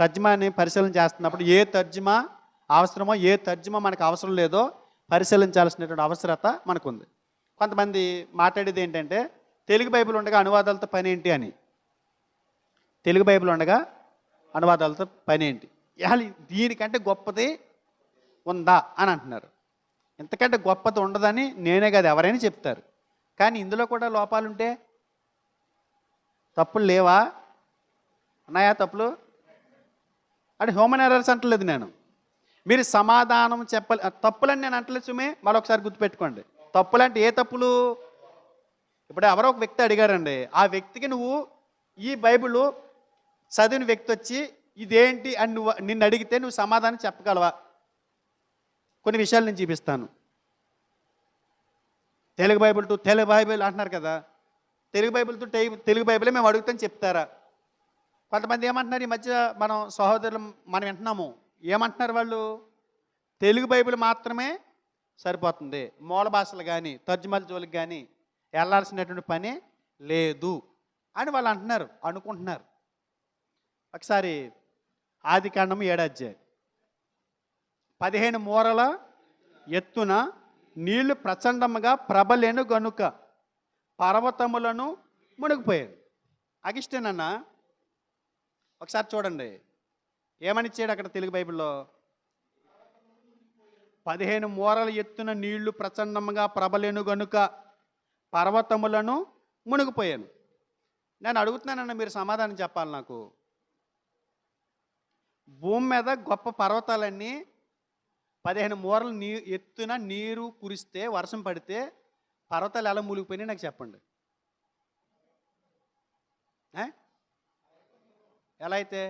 తర్జుమాని పరిశీలన చేస్తున్నప్పుడు ఏ తర్జుమా అవసరమో ఏ తర్జుమా మనకు అవసరం లేదో పరిశీలించాల్సినటువంటి అవసరత మనకుంది. కొంతమంది మాట్లాడేది ఏంటంటే తెలుగు బైబిల్ ఉండగా అనువాదాలతో పని ఏంటి అని. తెలుగు బైబిల్ ఉండగా అనువాదాలతో పని ఏంటి? ఇవాళ దీనికంటే గొప్పది ఉందా అని అంటున్నారు. ఇంతకంటే గొప్పది ఉండదని నేనే కాదు ఎవరైనా చెప్తారు. కానీ ఇందులో కూడా లోపాలుంటే తప్పులు లేవా? ఉన్నాయా తప్పులు? అంటే హ్యూమన్ ఎర్రర్స్ అంటలేదు నేను. మీరు సమాధానం చెప్పాలి తప్పులని నేను అంటలేదు సుమే మరొకసారి గుర్తుపెట్టుకోండి. తప్పులంటే ఏ తప్పులు? ఇప్పుడు ఎవరో ఒక వ్యక్తి అడిగారండి ఆ వ్యక్తికి నువ్వు ఈ బైబిల్ చదివిన వ్యక్తి వచ్చి ఇదేంటి అని నువ్వు నిన్ను అడిగితే నువ్వు సమాధానం చెప్పగలవా? కొన్ని విషయాలు నేను చూపిస్తాను. Telugu Bible to Telugu Bible అంటున్నారు కదా. తెలుగు బైబిల్ టు తెలుగు బైబిలే మేము అడుగుతాం చెప్తారా? కొంతమంది ఏమంటున్నారు ఈ మధ్య మనం సహోదరులు మనం వింటున్నాము. ఏమంటున్నారు వాళ్ళు? తెలుగు బైబిల్ మాత్రమే సరిపోతుంది. మూల భాషలు కానీ తర్జుమల జోలికి కానీ వెళ్ళాల్సినటువంటి పని లేదు అని వాళ్ళు అంటున్నారు అనుకుంటున్నారు. ఒకసారి ఆది కాండము ఏడాధ్యాయం పదిహేను మూరల ఎత్తున నీళ్ళు ప్రచండముగా ప్రబలేను గనుక పర్వతములను మునిగిపోయాను అగిష్టనన్నా ఒకసారి చూడండి. ఏమని ఇచ్చాడు అక్కడ తెలుగు బైబిల్లో? పదిహేను మూరల ఎత్తున నీళ్ళు ప్రచండంగా ప్రబలేను గనుక పర్వతములను మునిగిపోయాను. నేను అడుగుతున్నానన్న మీరు సమాధానం చెప్పాలి నాకు. భూమి మీద గొప్ప పర్వతాలన్నీ పదిహేను మూరలు నీ ఎత్తున నీరు కురిస్తే వర్షం పడితే పర్వతాలు ఎలా మూలిగిపోయినాయి నాకు చెప్పండి. ఎలా అయితే?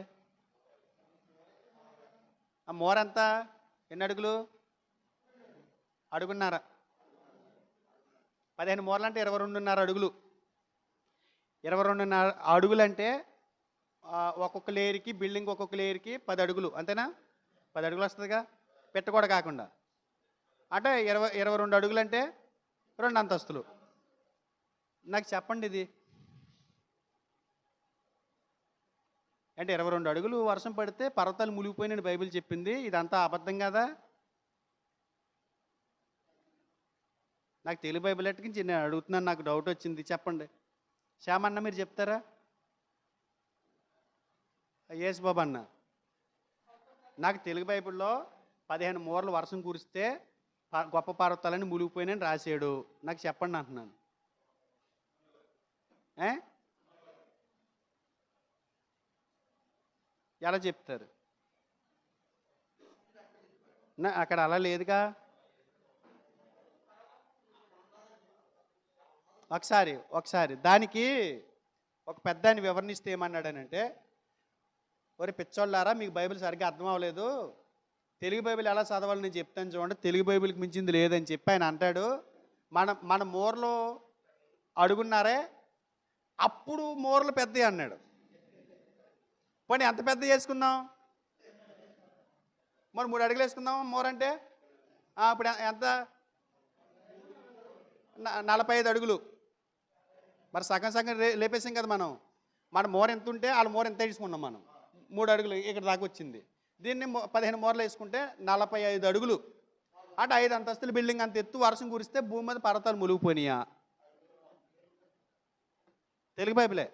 ఆ మోర ఎంత ఎన్ని అడుగులు? అడుగున్నారా. పదిహేను మూరలు అంటే ఇరవై రెండున్నర అడుగులు. ఇరవై రెండున్నర అడుగులు అంటే ఒక్కొక్క లేయర్కి బిల్డింగ్ ఒక్కొక్క లేయర్కి పది అడుగులు. అంతేనా? పది అడుగులు వస్తుందిగా? పెట్ట కూడా కాకుండా. అంటే ఇరవై ఇరవై రెండు అడుగులు అంటే రెండు అంతస్తులు నాకు చెప్పండి ఇది. అంటే ఇరవై రెండు అడుగులు వర్షం పడితే పర్వతాలు మునిగిపోయినని బైబిల్ చెప్పింది. ఇదంతా అబద్ధం కదా? నాకు తెలుగు బైబిల్ అట్టుకించి నేను అడుగుతున్నాను నాకు డౌట్ వచ్చింది. చెప్పండి. శ్యామన్న మీరు చెప్తారా? యేసు బాబు అన్న నాకు తెలుగు బైబిల్లో పదిహేను మూరలు వర్షం కురిస్తే ప- గొప్ప పర్వతాలని మునిగిపోయినని రాశాడు. నాకు చెప్పండి అంటున్నాను. ఏ? ఎలా చెప్తారు? అక్కడ అలా లేదుగా? ఒకసారి ఒకసారి. దానికి ఒక పెద్ద ఆయన వివరణిస్తే ఏమన్నాడనంటే ఒరే పిచ్చోళ్ళారా మీకు బైబిల్ సరిగ్గా అర్థం అవ్వలేదు. తెలుగు బైబిల్ ఎలా చదవాలని నేను చెప్తాను చూడండి. తెలుగు బైబిల్కి మించింది లేదని చెప్పి ఆయన అంటాడు. మన మన మూరలో అడుగున్నారే అప్పుడు మూరలు పెద్దవి అన్నాడు పోనీ ఎంత పెద్ద చేసుకుందాం? మరి మూడు అడుగులు వేసుకుందాం మూర అంటే ఇప్పుడు ఎంత? నలభై ఐదు అడుగులు. మరి సగం సగం రే లేపేసాం కదా మనం. మన మూర ఎంత ఉంటే వాళ్ళ మూర ఎంత వేసుకున్నాం మనం? మూడు అడుగులు ఇక్కడ దాకా వచ్చింది. దీన్ని పదిహేను మోర్లు వేసుకుంటే నలభై ఐదు అడుగులు. అంటే ఐదు అంతస్తుల బిల్డింగ్ అంత ఎత్తు వర్షం కురిస్తే భూమి మీద పర్వతాలు మునిగిపోయినాయా? తెలుగు బైబిలే.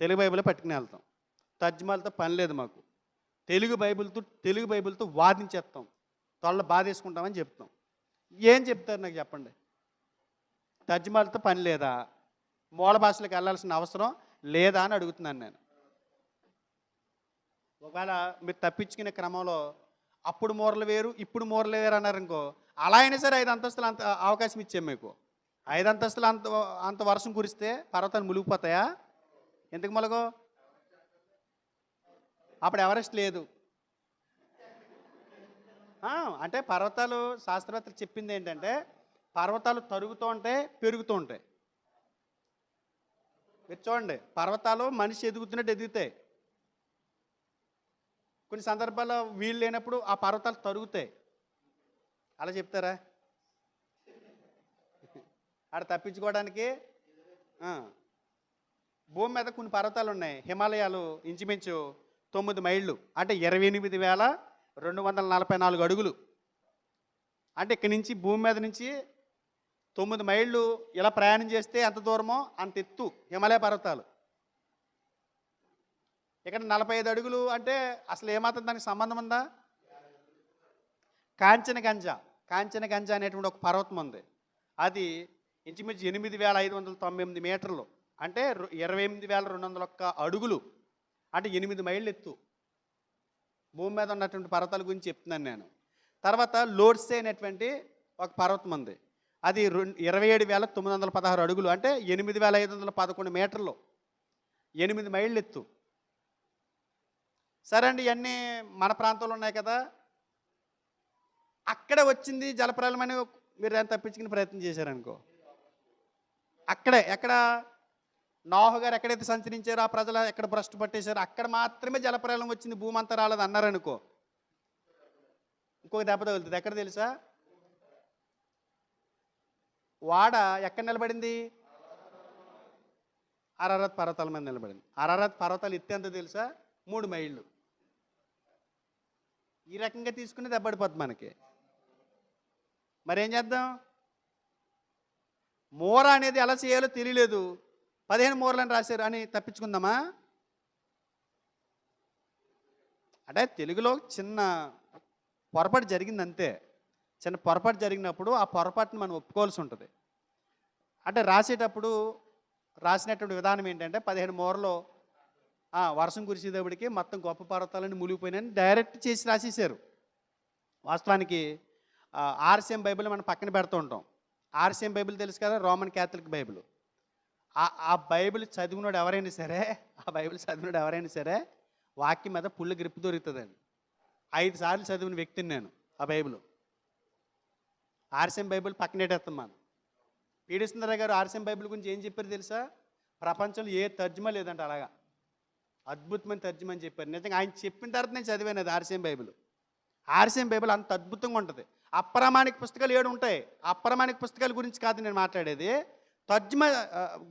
తెలుగు బైబిలే పట్టుకుని వెళ్తాం. తర్జుమాలతో పని లేదు మాకు. తెలుగు బైబిల్తో తెలుగు బైబిల్తో వాదించేస్తాం తొళ్ళ బాధేసుకుంటామని చెప్తాం. ఏం చెప్తారు నాకు చెప్పండి? తర్జుమాలతో పని లేదా? మూల భాషలకు వెళ్ళాల్సిన అవసరం లేదా అని అడుగుతున్నాను నేను. ఒకవేళ మీరు తప్పించుకునే క్రమంలో అప్పుడు మూరలు వేరు ఇప్పుడు మూరలు వేరు అన్నారు ఇంకో అలా అయినా సరే ఐదు అంతస్తులు అంత అవకాశం ఇచ్చాం మీకు. ఐదు అంతస్తులు అంత అంత వర్షం కురిస్తే పర్వతాలు మునిగిపోతాయా? ఎందుకు మొలగో అప్పుడు ఎవరెస్ట్ లేదు. అంటే పర్వతాలు శాస్త్రవేత్తలు చెప్పింది ఏంటంటే పర్వతాలు తరుగుతూ ఉంటాయి పెరుగుతూ ఉంటాయి. మీరు చూడండి పర్వతాలు మనిషి ఎదుగుతున్నట్టు ఎదుగుతాయి. కొన్ని సందర్భాల్లో వీలు లేనప్పుడు ఆ పర్వతాలు తరుగుతాయి. అలా చెప్తారా? ఆడ తప్పించుకోవడానికి భూమి మీద కొన్ని పర్వతాలు ఉన్నాయి హిమాలయాలు ఇంచుమించు తొమ్మిది మైళ్ళు అంటే ఇరవై ఎనిమిది వేల రెండు వందల నలభై నాలుగు అడుగులు. అంటే ఇక్కడి నుంచి భూమి మీద నుంచి తొమ్మిది మైళ్ళు ఇలా ప్రయాణం చేస్తే ఎంత దూరమో అంత ఎత్తు హిమాలయ పర్వతాలు. ఇక్కడ నలభై ఐదు అడుగులు అంటే అసలు ఏమాత్రం దానికి సంబంధం ఉందా? కాంచన గంజ కాంచన గంజ అనేటువంటి ఒక పర్వతం ఉంది. అది ఇంచుమించు ఎనిమిది వేల ఐదు వందల తొంభై ఎనిమిది మీటర్లు అంటే ఇరవై ఎనిమిది వేల రెండు వందల ఒక్క అడుగులు అంటే ఎనిమిది మైళ్ళు ఎత్తు భూమి మీద ఉన్నటువంటి పర్వతాల గురించి చెప్తున్నాను నేను. తర్వాత లోడ్సే అనేటువంటి ఒక పర్వతం ఉంది. అది రెండు ఇరవై ఏడు వేల తొమ్మిది వందల పదహారు అడుగులు. అంటే ఎనిమిది వేల ఐదు వందల పదకొండు మీటర్లు. ఎనిమిది మైళ్ళు ఎత్తు సరే అండి ఇవన్నీ మన ప్రాంతంలో ఉన్నాయి కదా. అక్కడ వచ్చింది జలప్రలయం అని మీరు దాన్ని తప్పించుకునే ప్రయత్నం చేశారనుకో. అక్కడే ఎక్కడ? నోహ గారు ఎక్కడైతే సంచరించారో ఆ ప్రజలు ఎక్కడ భ్రష్టు పట్టేశారో అక్కడ మాత్రమే జలప్రలయం వచ్చింది భూమి అంతా రాలేదు అన్నారనుకో ఇంకొక దెబ్బ తగులుతుంది. ఎక్కడ తెలుసా? వాడ ఎక్కడ నిలబడింది? అరారత్ పర్వతాల మీద నిలబడింది. అరారత్ పర్వతాలు ఎత్తి ఎంత తెలుసా? మూడు మైళ్ళు. ఈ రకంగా తీసుకుని దెబ్బడిపోద్ది మనకి. మరేం చేద్దాం? మూర అనేది ఎలా చేయాలో తెలియలేదు. పదిహేను మూరలను రాశారు అని తప్పించుకుందామా? అంటే తెలుగులో చిన్న పొరపాటు జరిగింది అంతే చిన్న పొరపాటు జరిగినప్పుడు ఆ పొరపాటుని మనం ఒప్పుకోవాల్సి ఉంటుంది. అంటే రాసేటప్పుడు రాసినటువంటి విధానం ఏంటంటే పదిహేను మూరలో వర్షం కురిసేటప్పటికి మొత్తం గొప్ప పర్వతాలని మునిగిపోయినాయని డైరెక్ట్ చేసి రాసేసారు వాస్తవానికి ఆర్సిఎం బైబిల్ మనం పక్కన పెడుతూ ఉంటాం. ఆర్సిఎం బైబిల్ తెలుసు కదా రోమన్ క్యాథలిక్ బైబిల్. ఆ- ఆ బైబిల్ చదివినోడు ఎవరైనా సరే ఆ బైబిల్ చదివినోడు ఎవరైనా సరే వాక్యం మీద పుల్ల గ్రిప్ దొరుకుతుందండి. ఐదు సార్లు చదివిన వ్యక్తిని నేను ఆ బైబిల్. ఆర్సిఎం బైబిల్ పక్కనేటేస్తాం మనం. పీడి గారు ఆర్సిఎం బైబిల్ గురించి ఏం చెప్పారు తెలుసా? ప్రపంచంలో ఏ తర్జుమా లేదంట అలాగా. అద్భుతమైన తర్జుమా అని చెప్పారు. నిజంగా ఆయన చెప్పిన తర్వాత నేను చదివాను అది ఆర్సిఎం బైబిల్. ఆర్సిఎం బైబిల్ అంత అద్భుతంగా ఉంటుంది. అప్రమాణిక పుస్తకాలు ఏడు ఉంటాయి. అప్రమాణిక పుస్తకాల గురించి కాదు నేను మాట్లాడేది. తర్జుమా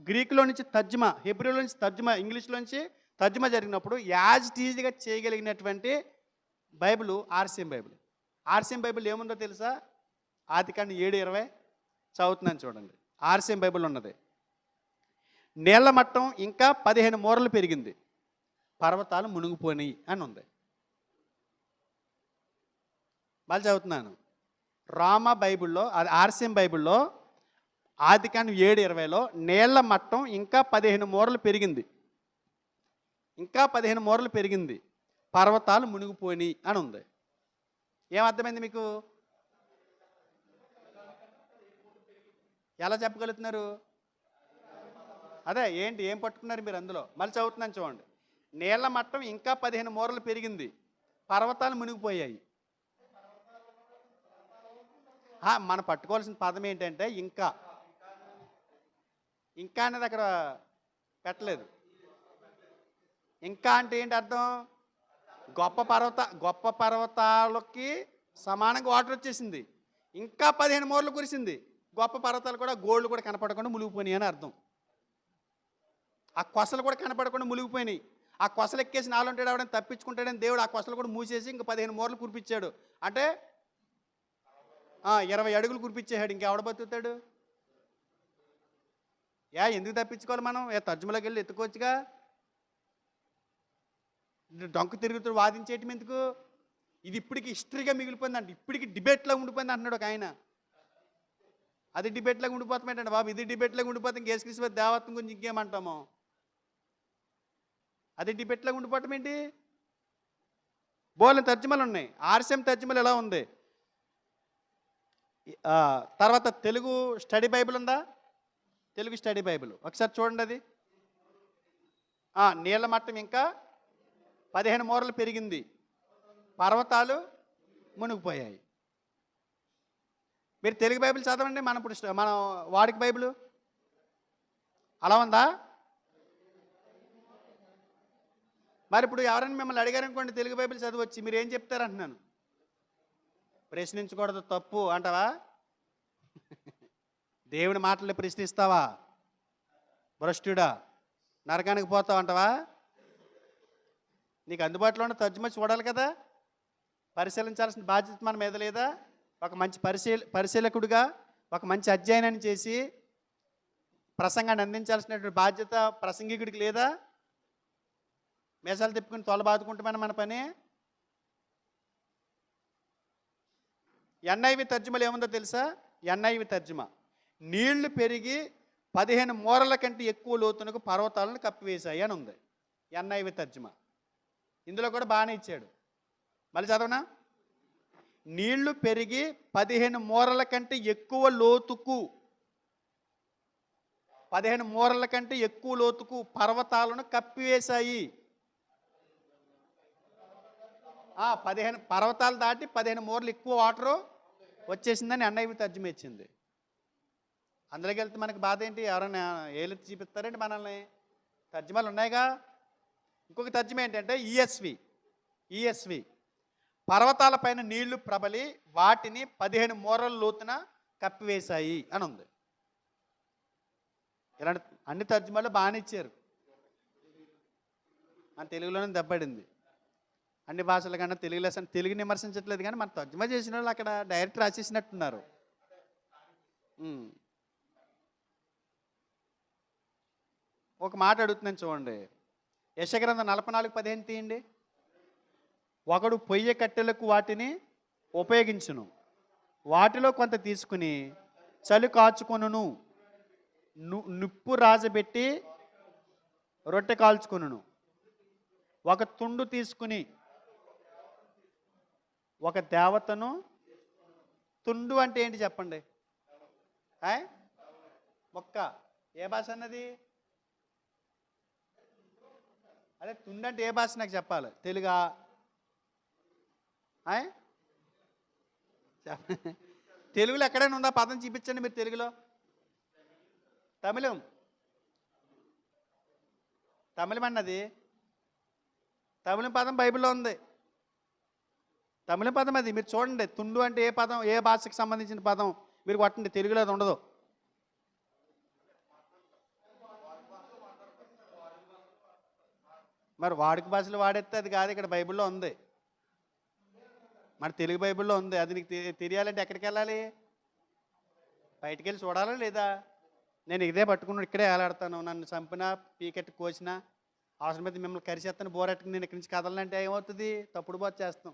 గ్రీకులో నుంచి తర్జుమా హెబ్రిలో నుంచి తర్జుమా ఇంగ్లీష్లో నుంచి తర్జుమా జరిగినప్పుడు యాజ్ టీజీగా చేయగలిగినటువంటి Bible RCM Bible. RCM Bible ఏముందో తెలుసా? ఆదికాండ ఏడు ఇరవై చదువుతున్నాను చూడండి. ఆర్సీఎం బైబిల్ ఉన్నది. నీళ్ళ మట్టం ఇంకా పదిహేను మూరలు పెరిగింది. పర్వతాలు మునిగిపోయినాయి అని ఉంది. మళ్ళీ చదువుతున్నాను. రామ బైబిల్లో అది ఆర్సిఎం బైబిల్లో ఆది కాని ఏడు ఇరవైలో నీళ్ళ మట్టం ఇంకా పదిహేను మూరలు పెరిగింది. ఇంకా పదిహేను మూరలు పెరిగింది. పర్వతాలు మునిగిపోయినాయి అని ఉంది. ఏం అర్థమైంది మీకు? ఎలా చెప్పగలుగుతున్నారు? అదే ఏంటి ఏం పట్టుకున్నారు మీరు అందులో? మళ్ళీ చదువుతున్నాను చూడండి. నీళ్ళ మట్టం ఇంకా పదిహేను మూరలు పెరిగింది. పర్వతాలు మునిగిపోయాయి. మనం పట్టుకోవాల్సిన పదం ఏంటంటే ఇంకా. ఇంకా అనేది అక్కడ పెట్టలేదు. ఇంకా అంటే ఏంటి అర్థం? గొప్ప పర్వత గొప్ప పర్వతాలకి సమానంగా వాటర్ వచ్చేసింది. ఇంకా పదిహేను మూరలు కురిసింది. గొప్ప పర్వతాలు కూడా గోళ్ళు కూడా కనపడకుండా మునిగిపోయినాయి అని అర్థం. ఆ కొసలు కూడా కనపడకుండా మునిగిపోయినాయి. ఆ కొసలు ఎక్కేసి నాలుగు ఉంటాడు అవడం తప్పించుకుంటాడని దేవుడు ఆ కొసలు కూడా మూసేసి ఇంకా పదిహేను మూరలు కురిపించాడు. అంటే ఇరవై అడుగులు కురిపించేశాడు. ఇంకెవడ బతుకుతాడు? యా ఎందుకు తప్పించుకోవాలి మనం? ఏ తర్జుమలోకి వెళ్ళి ఎత్తుకోవచ్చుగా? డొంక తిరుగుతూ వాదించేయటం ఎందుకు? ఇది ఇప్పటికి హిస్టరీగా మిగిలిపోయిందంట. ఇప్పటికి డిబేట్లో ఉండిపోయింది అంటున్నాడు ఒక ఆయన. అది డిబేట్లోకి ఉండిపోతామేంటండి బాబు? ఇది డిబేట్లోకి ఉండిపోతే ఇంకేసుకృష్ణ దేవత్వం గురించి ఇంకేమంటాము? అది డిబేట్లో ఉండిపోవటం ఏంటి? బోలని తర్జుమలు ఉన్నాయి. ఆర్సీఎం తర్జుమలు ఎలా ఉంది? తర్వాత తెలుగు స్టడీ బైబిల్ ఉందా? Telugu study Bible. ఒకసారి చూడండి అది. నీళ్ళ మట్టం ఇంకా పదిహేను మూరలు పెరిగింది. పర్వతాలు మునిగిపోయాయి. మీరు తెలుగు బైబిల్ చదవండి మనం ఇప్పుడు మనం వాడికి బైబిల్. అలా ఉందా? మరి ఇప్పుడు ఎవరైనా మిమ్మల్ని అడిగారనుకోండి తెలుగు బైబిల్ చదవచ్చు మీరు ఏం చెప్తారంటున్నాను ప్రశ్నించకూడదు తప్పు అంటావా? దేవుని మాటలు ప్రశ్నిస్తావా? భ్రష్టుడా నరకానికి పోతావు అంటవా? నీకు అందుబాటులో ఉన్న తర్జుమా చూడాలి కదా? పరిశీలించాల్సిన బాధ్యత మన మీద లేదా? ఒక మంచి పరిశీల పరిశీలకుడిగా ఒక మంచి అధ్యయనాన్ని చేసి ప్రసంగాన్ని అందించాల్సినటువంటి బాధ్యత ప్రసంగికుడికి లేదా? మేసాలు తిప్పుకుని తొల బాదుకుంటామని మన పని? ఎన్ఐవి తర్జుమలు ఏముందో తెలుసా? ఎన్ఐవి తర్జుమా. నీళ్ళు పెరిగి పదిహేను మూరల కంటే ఎక్కువ లోతునకు పర్వతాలను కప్పివేశాయి అని ఉంది. ఎన్ఐవి తర్జుమ. ఇందులో కూడా బాగానే ఇచ్చాడు. మళ్ళీ చదవనా? నీళ్ళు పెరిగి పదిహేను మూరల కంటే ఎక్కువ లోతుకు పదిహేను మూరల కంటే ఎక్కువ లోతుకు పర్వతాలను కప్పివేశాయి. పదిహేను పర్వతాలు దాటి పదిహేను మూరలు ఎక్కువ వాటరు వచ్చేసిందని అన్నయ్య తర్జుమ ఇచ్చింది. అందులోకి వెళ్తే మనకి బాధ ఏంటి? ఎవరైనా ఏలెత్తి చూపిస్తారండి మనల్ని? తర్జమాలు ఉన్నాయిగా? ఇంకొక తర్జమ ఏంటంటే ఈఎస్వి ఈఎస్వి పర్వతాలపైన నీళ్ళు ప్రబలి వాటిని పదిహేను మూరల లోతున కప్పివేశాయి అని ఉంది. ఇలాంటి అన్ని తర్జమాలు బాగానే ఇచ్చారు. మన తెలుగులోనే దెబ్బడింది అన్ని భాషల కన్నా తెలుగు లెసన్ తెలుగుని విమర్శించట్లేదు కానీ మన తర్జుమా చేసిన వాళ్ళు అక్కడ డైరెక్ట్ రాసేసినట్టున్నారు. ఒక మాట అడుగుతున్నాను చూడండి. యశగ్రంథ నలభై నాలుగు పదిహేను తీయండి. ఒకడు పొయ్యి కట్టెలకు వాటిని ఉపయోగించును. వాటిలో కొంత తీసుకుని చలి కాచుకొనును. ను నిప్పు రాజబెట్టి రొట్టె కాల్చుకొనును. ఒక తుండు తీసుకుని ఒక దేవతను తుండు అంటే ఏంటి చెప్పండి? ఆయ్? మొక్క. ఏ భాష అన్నది? అదే తుండు అంటే ఏ భాష నాకు చెప్పాలి? తెలుగా? తెలుగులో ఎక్కడైనా ఉందా? పదం చూపించండి మీరు తెలుగులో. తమిళం. తమిళం అన్నది. తమిళం పదం బైబిల్లో ఉంది. తమిళం పదం అది. మీరు చూడండి తుండు అంటే ఏ పదం ఏ భాషకు సంబంధించిన పదం మీరు కొట్టండి తెలుగులో అది ఉండదు. మరి వాడుక భాషలో వాడేస్తే అది కాదు ఇక్కడ బైబిల్లో ఉంది. మరి తెలుగు బైబిల్లో ఉంది. అది నీకు తెలియాలంటే ఎక్కడికి వెళ్ళాలి? బయటికి వెళ్ళి చూడాలా లేదా? నేను ఇదే పట్టుకుని ఇక్కడే వేలాడతాను. నన్ను చంపినా పీకెట్ కోసినా అవసరమైతే మిమ్మల్ని కరిచేస్తాను బోరెట్టుకుని నేను ఇక్కడి నుంచి కదలంటే ఏమవుతుంది? తప్పుడు బోధ చేస్తాం.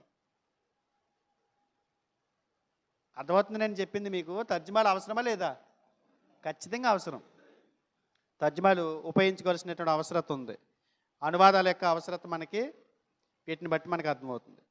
అర్థమవుతుంది నేను చెప్పింది మీకు? తర్జుమాలు అవసరమా లేదా? ఖచ్చితంగా అవసరం. తర్జుమాలు ఉపయోగించుకోవాల్సినటువంటి అవసరత ఉంది. అనువాదాల యొక్క అవసరత మనకి వీటిని బట్టి మనకు అర్థమవుతుంది.